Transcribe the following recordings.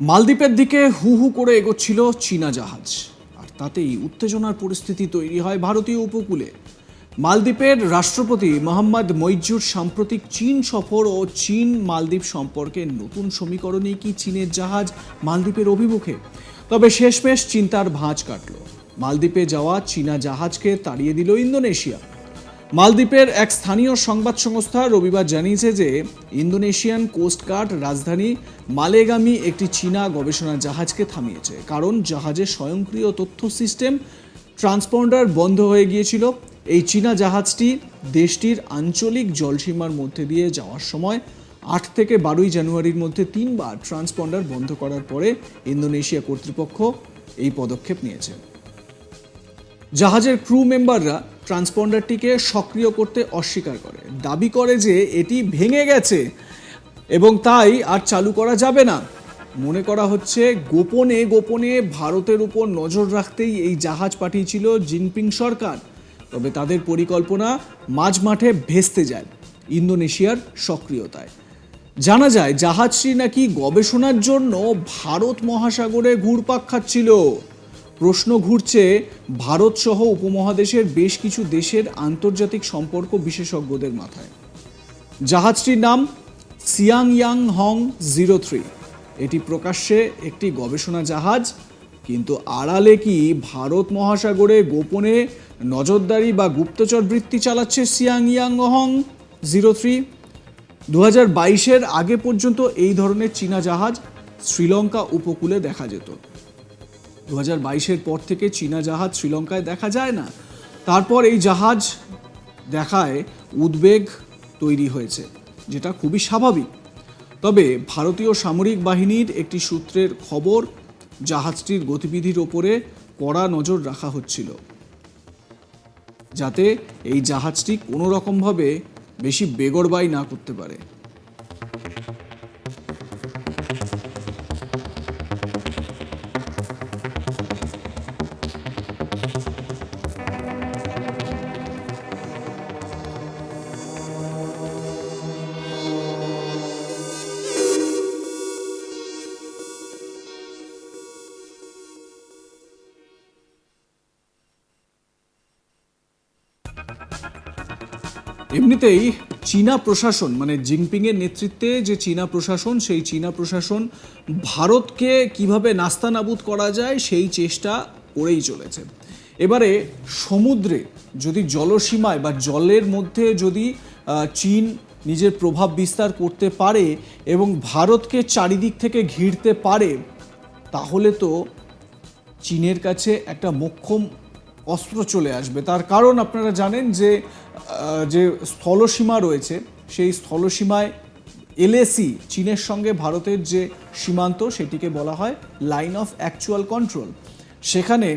মালদ্বীপের দিকে হু হু করে এগোচ্ছিল চীনা জাহাজ। আর তাতেই উত্তেজনার পরিস্থিতি তৈরি হয় ভারতীয় উপকূলে। মালদ্বীপের রাষ্ট্রপতি মোহাম্মদ মইজুর সাম্প্রতিক চীন সফর ও চীন মালদ্বীপ সম্পর্কে নতুন সমীকরণে কি চীনের জাহাজ মালদ্বীপের অভিমুখে? তবে শেষমেশ চিন্তার ভাঁজ কাটল। মালদ্বীপে যাওয়া চীনা জাহাজকে তাড়িয়ে দিল ইন্দোনেশিয়া। মালদ্বীপের এক স্থানীয় সংবাদ সংস্থা রবিবার জানিয়েছে যে ইন্দোনেশিয়ান কোস্টগার্ড রাজধানী মালেগামি একটি চীনা গবেষণা জাহাজকে থামিয়েছে। কারণ জাহাজের স্বয়ংক্রিয় তথ্য সিস্টেম ট্রান্সপন্ডার বন্ধ হয়ে গিয়েছিল। এই চীনা জাহাজটি দেশটির আঞ্চলিক জলসীমার মধ্যে দিয়ে যাওয়ার সময় আট থেকে বারোই জানুয়ারির মধ্যে তিনবার ট্রান্সপন্ডার বন্ধ করার পরে ইন্দোনেশিয়া কর্তৃপক্ষ এই পদক্ষেপ নিয়েছে। জাহাজের ক্রু মেম্বাররা ট্রান্সপন্ডারটিকে সক্রিয় করতে অস্বীকার করে। দাবি করে যে এটি ভেঙে গেছে এবং তাই আর চালু করা যাবে না। মনে করা হচ্ছে, গোপনে গোপনে ভারতের উপর নজর রাখতেই এই জাহাজ পাঠিয়েছিল জিনপিং সরকার। তবে তাদের পরিকল্পনা মাঝ মাঠে ভেস্তে যায় ইন্দোনেশিয়ার সক্রিয়তায়। জানা যায়, জাহাজটি নাকি গবেষণার জন্য ভারত মহাসাগরে ঘুরপাক খাচ্ছিল। প্রশ্ন ঘুরছে ভারত সহ উপমহাদেশের বেশ কিছু দেশের আন্তর্জাতিক সম্পর্ক বিশেষজ্ঞদের মাথায়। জাহাজটির নাম Xiang Yang Hong zero three. এটি প্রকাশ্যে একটি গবেষণা জাহাজ, কিন্তু আড়ালে কি ভারত মহাসাগরে গোপনে নজরদারি বা গুপ্তচর বৃত্তি চালাচ্ছে Xiang Yang Hong zero three? দু হাজার বাইশের আগে পর্যন্ত এই ধরনের চীনা জাহাজ শ্রীলঙ্কা উপকূলে দেখা যেত। দু হাজার বাইশের পর থেকে চীনা জাহাজ শ্রীলঙ্কায় দেখা যায় না। তারপর এই জাহাজ দেখায় উদ্বেগ তৈরি হয়েছে, যেটা খুবই স্বাভাবিক। তবে ভারতীয় সামরিক বাহিনীর একটি সূত্রের খবর, জাহাজটির গতিবিধির ওপরে কড়া নজর রাখা হচ্ছিল, যাতে এই জাহাজটি কোনো রকমভাবে বেশি বেগরবাই না করতে পারে। এমনিতেই চীনা প্রশাসন মানে জিনপিংয়ের নেতৃত্বে যে চীনা প্রশাসন, সেই চীনা প্রশাসন ভারতকে কীভাবে নাস্তানাবুদ করা যায়, সেই চেষ্টা করেই চলেছে। এবারে সমুদ্রে যদি জলসীমায় বা জলের মধ্যে যদি চীন নিজের প্রভাব বিস্তার করতে পারে এবং ভারতকে চারিদিক থেকে ঘিরতে পারে, তাহলে তো চীনের কাছে একটা মোক্ষম অস্ত্র চলে আসবে। তার কারণ আপনারা জানেন যে যে স্থলসীমা রয়েছে, সেই স্থলসীমায় এলএসি চীনের সঙ্গে ভারতের যে সীমান্ত, সেটিকে বলা হয় লাইন অফ অ্যাকচুয়াল কন্ট্রোল। সেখানে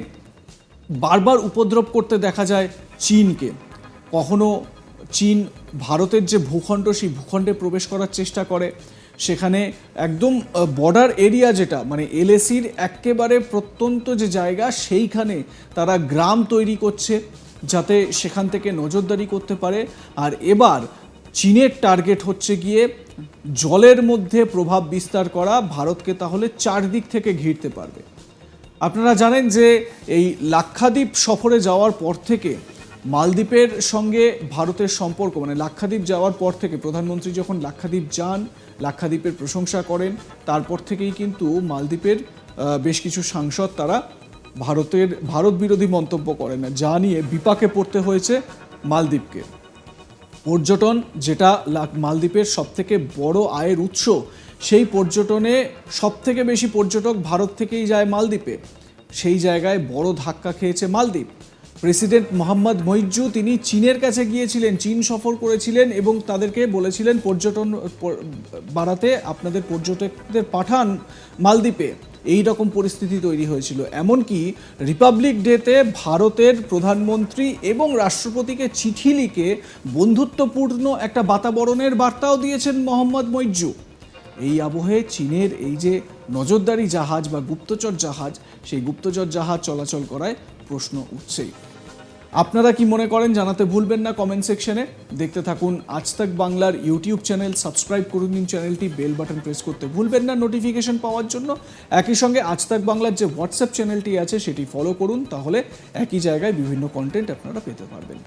বারবার উপদ্রব করতে দেখা যায় চীনকে। কখনো চীন ভারতের যে ভূখণ্ড, সেই ভূখণ্ডে প্রবেশ করার চেষ্টা করে। সেখানে একদম বর্ডার এরিয়া যেটা মানে এলএসির একেবারে প্রত্যন্ত যে জায়গা, সেইখানে তারা গ্রাম তৈরি করছে। যাতে সেখান থেকে নজরদারি করতে পারে। আর এবার চীনের টার্গেট হচ্ছে গিয়ে জলের মধ্যে প্রভাব বিস্তার করা, ভারতকে তাহলে চারদিক থেকে ঘিরতে পারবে। আপনারা জানেন যে এই লাক্ষাদ্বীপ সফরে যাওয়ার পর থেকে মালদ্বীপের সঙ্গে ভারতের সম্পর্ক মানে লাক্ষাদ্বীপ যাওয়ার পর থেকে প্রধানমন্ত্রী যখন লাক্ষাদ্বীপ যান, লাক্ষাদ্বীপের প্রশংসা করেন, তারপর থেকেই কিন্তু মালদ্বীপের বেশ কিছু সাংসদ তারা ভারতের ভারত বিরোধী মন্তব্য করেন না যা নিয়ে বিপাকে পড়তে হয়েছে মালদ্বীপকে। পর্যটন যেটা মালদ্বীপের সবথেকে বড় আয়ের উৎস, সেই পর্যটনে সবথেকে বেশি পর্যটক ভারত থেকেই যায় মালদ্বীপে। সেই জায়গায় বড় ধাক্কা খেয়েছে মালদ্বীপ। প্রেসিডেন্ট মোহাম্মদ মহিজু তিনি চীনের কাছে গিয়েছিলেন, চীন সফর করেছিলেন এবং তাদেরকে বলেছিলেন, পর্যটন বাড়াতে আপনাদের পর্যটকদের পাঠান মালদ্বীপে। এই রকম পরিস্থিতি তৈরি হয়েছিল। এমনকি রিপাবলিক ডেতে ভারতের প্রধানমন্ত্রী এবং রাষ্ট্রপতিকে চিঠি লিখে বন্ধুত্বপূর্ণ একটা বাতাবরণের বার্তাও দিয়েছেন মোহাম্মদ মৈজু এই আবহে চীনের এই যে নজরদারি জাহাজ বা গুপ্তচর জাহাজ, সেই গুপ্তচর জাহাজ চলাচল করায় প্রশ্ন উঠছেই। আপনারা কি মনে করেন জানাতে ভুলবেন না কমেন্ট সেকশনে দেখতে থাকুন আজ তাক বাংলার ইউটিউব চ্যানেল সাবস্ক্রাইব করুন দিন চ্যানেলটি বেল বাটন প্রেস করতে ভুলবেন না নোটিফিকেশন পাওয়ার জন্য। একই সঙ্গে আজ তাক বাংলার যে হোয়াটসঅ্যাপ চ্যানেলটি আছে, সেটি ফলো করুন, তাহলে একই জায়গায় বিভিন্ন কন্টেন্ট আপনারা পেতে পারবেন।